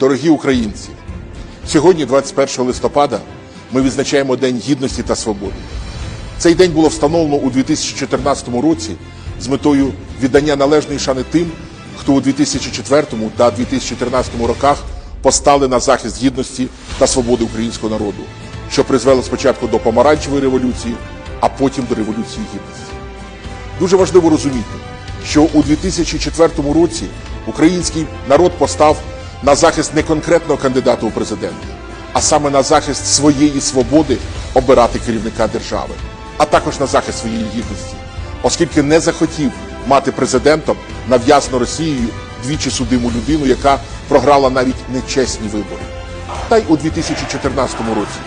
Дорогі українці, сьогодні, 21 листопада, ми відзначаємо День Гідності та Свободи. Цей день було встановлено у 2014 році з метою віддання належної шани тим, хто у 2004 та 2013 роках постали на захист гідності та свободи українського народу, що призвело спочатку до помаранчевої революції, а потім до революції гідності. Дуже важливо розуміти, що у 2004 році український народ постав на захист не конкретного кандидата у президенти, а саме на захист своєї свободи обирати керівника держави, а також на захист своєї гідності, оскільки не захотів мати президентом нав'язану Росією двічі судиму людину, яка програла навіть нечесні вибори. Та й у 2014 році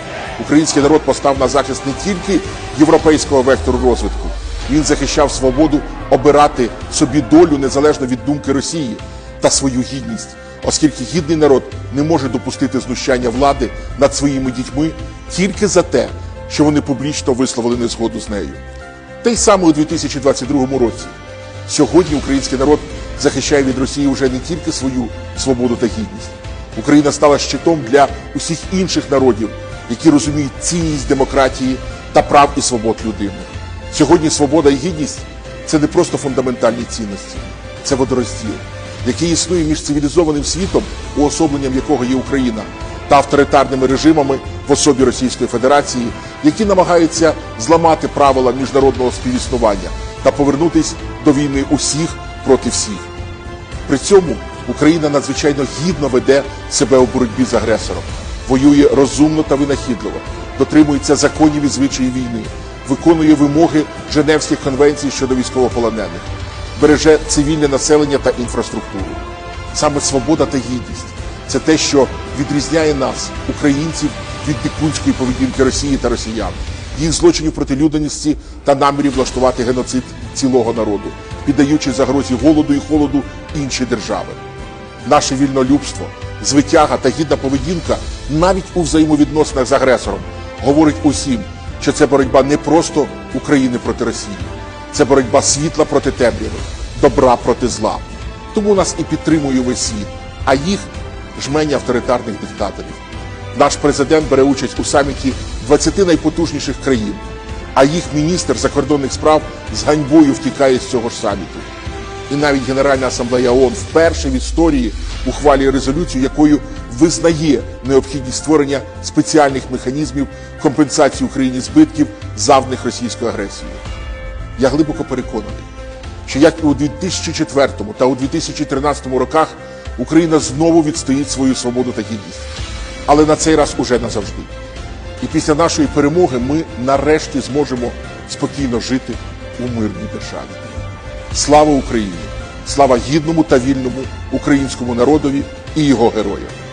український народ постав на захист не тільки європейського вектору розвитку, він захищав свободу обирати собі долю незалежно від думки Росії та свою гідність, оскільки гідний народ не може допустити знущання влади над своїми дітьми тільки за те, що вони публічно висловили незгоду з нею. Те й саме у 2022 році. Сьогодні український народ захищає від Росії вже не тільки свою свободу та гідність. Україна стала щитом для усіх інших народів, які розуміють цінність демократії та прав і свобод людини. Сьогодні свобода і гідність це не просто фундаментальні цінності, це водорозділ, який існує між цивілізованим світом, уособленням якого є Україна, та авторитарними режимами в особі Російської Федерації, які намагаються зламати правила міжнародного співіснування та повернутись до війни усіх проти всіх. При цьому Україна надзвичайно гідно веде себе у боротьбі з агресором, воює розумно та винахідливо, дотримується законів і звичаїв війни, виконує вимоги Женевських конвенцій щодо військовополонених, береже цивільне населення та інфраструктуру. Саме свобода та гідність це те, що відрізняє нас, українців, від дикунської поведінки Росії та росіян, їх злочинів проти людяності та намірів влаштувати геноцид цілого народу, піддаючи загрозі голоду і холоду інші держави. Наше вільнолюбство, звитяга та гідна поведінка навіть у взаємовідносинах з агресором говорить усім, що це боротьба не просто України проти Росії, це боротьба світла проти темряви, добра проти зла. Тому нас і підтримує весь світ, а їх жмені авторитарних диктаторів. Наш президент бере участь у саміті 20 найпотужніших країн, а їх міністр закордонних справ з ганьбою втікає з цього ж саміту. І навіть Генеральна асамблея ООН вперше в історії ухвалює резолюцію, якою визнає необхідність створення спеціальних механізмів компенсації Україні збитків, завданих російською агресією. Я глибоко переконаний, що як і у 2004 та у 2013 роках Україна знову відстоїть свою свободу та гідність. Але на цей раз уже назавжди. І після нашої перемоги ми нарешті зможемо спокійно жити у мирній державі. Слава Україні! Слава гідному та вільному українському народові і його героям!